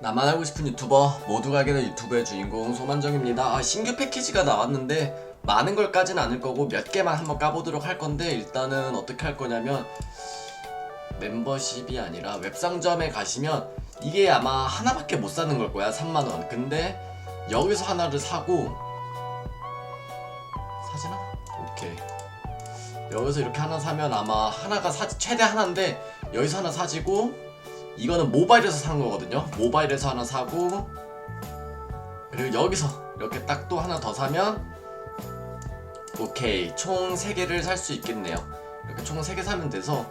나만 알고 싶은 유튜버 모두가 알게 된 유튜브의 주인공 소만정입니다. 아, 신규 패키지가 나왔는데 많은 걸 까진 않을 거고 몇 개만 한번 까보도록 할 건데 일단은 어떻게 할 거냐면 멤버십이 아니라 웹상점에 가시면 이게 아마 하나밖에 못 사는 걸 거야 3만원 근데 여기서 하나를 사고 사지나? 오케이 여기서 이렇게 하나 사면 아마 하나가 사 최대 하나인데 여기서 하나 사지고 이거는 모바일에서 사는 거거든요. 모바일에서 하나 사고 그리고 여기서 이렇게 딱 또 하나 더 사면 오케이 총 3개를 살 수 있겠네요. 이렇게 총 3개 사면 돼서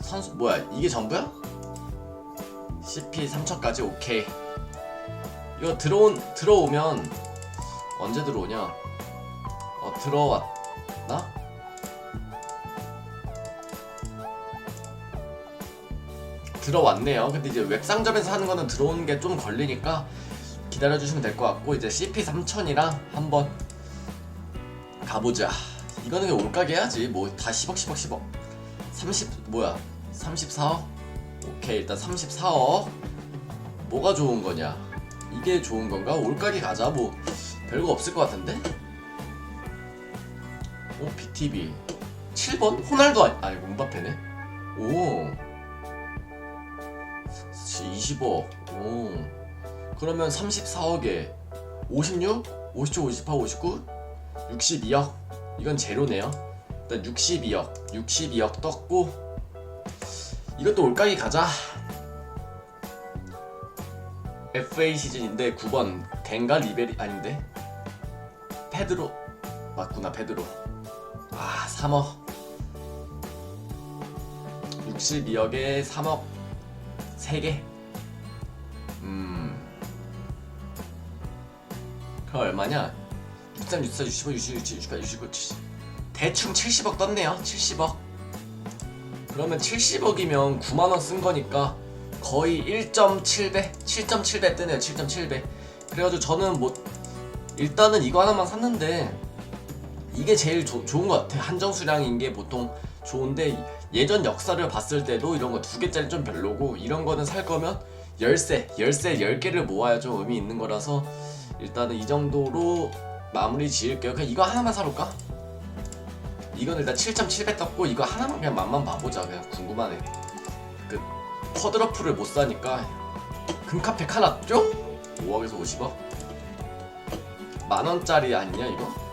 선수 뭐야 이게 전부야? CP 3000까지 오케이 이거 들어온 들어오면 언제 들어오냐? 어 들어왔나? 들어왔네요. 근데 이제 웹상점에서 하는 거는 들어오는 게 좀 걸리니까 기다려주시면 될 것 같고 이제 CP 3000이랑 한번 가보자. 이거는 올가게 해야지. 뭐 다 10억 10억 10억. 30 뭐야? 34억? 오케이 일단 34억. 뭐가 좋은 거냐? 이게 좋은 건가? 올가게 가자. 뭐 별거 없을 것 같은데? 오 BTV 7번? 호날두 아니, 아니 문바페네. 오. 20억. 오. 그러면 34억에 56, 57, 58, 59, 62억. 이건 제로네요. 일단 62억, 62억 떴고 이것도 올가기 가자. FA 시즌인데 9번 덴가 리베리 아닌데 페드로 맞구나 페드로 아 3억 62억에 3억 3개? 음. 그럼 얼마냐? 63, 64, 65, 66, 68, 69, 70. 대충 70억 떴네요. 70억. 그러면 70억이면 9만원 쓴 거니까 거의 1.7배? 7.7배 뜨네요. 7.7배. 그래가지고 저는 뭐, 일단은 이거 하나만 샀는데, 이게 제일 조- 좋은 것 같아. 한정 수량인 게 보통 좋은데 예전 역사를 봤을 때도 이런 거 두 개짜리 좀 별로고 이런 거는 살 거면 열쇠, 열쇠 10개를 모아야 좀 의미 있는 거라서 일단은 이 정도로 마무리 지을게요. 그냥 이거 하나만 사볼까? 이건 일단 7.7배 떴고 이거 하나만 그냥 맛만 봐보자. 그냥 궁금하네. 그 퍼드러프를 못 사니까 금카팩 하나 뿅? 5억에서 50억? 만 원짜리 아니냐 이거?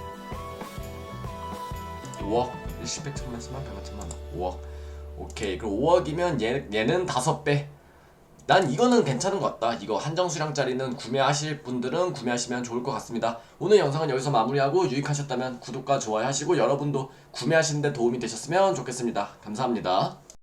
5억 10백 천만 천만 백만 천만 원. 5억. 오케이. 그럼 5억이면 얘, 얘는 5배. 난 이거는 괜찮은 것 같다. 이거 한정 수량짜리는 구매하실 분들은 구매하시면 좋을 것 같습니다. 오늘 영상은 여기서 마무리하고 유익하셨다면 구독과 좋아요 하시고 여러분도 구매하시는데 도움이 되셨으면 좋겠습니다. 감사합니다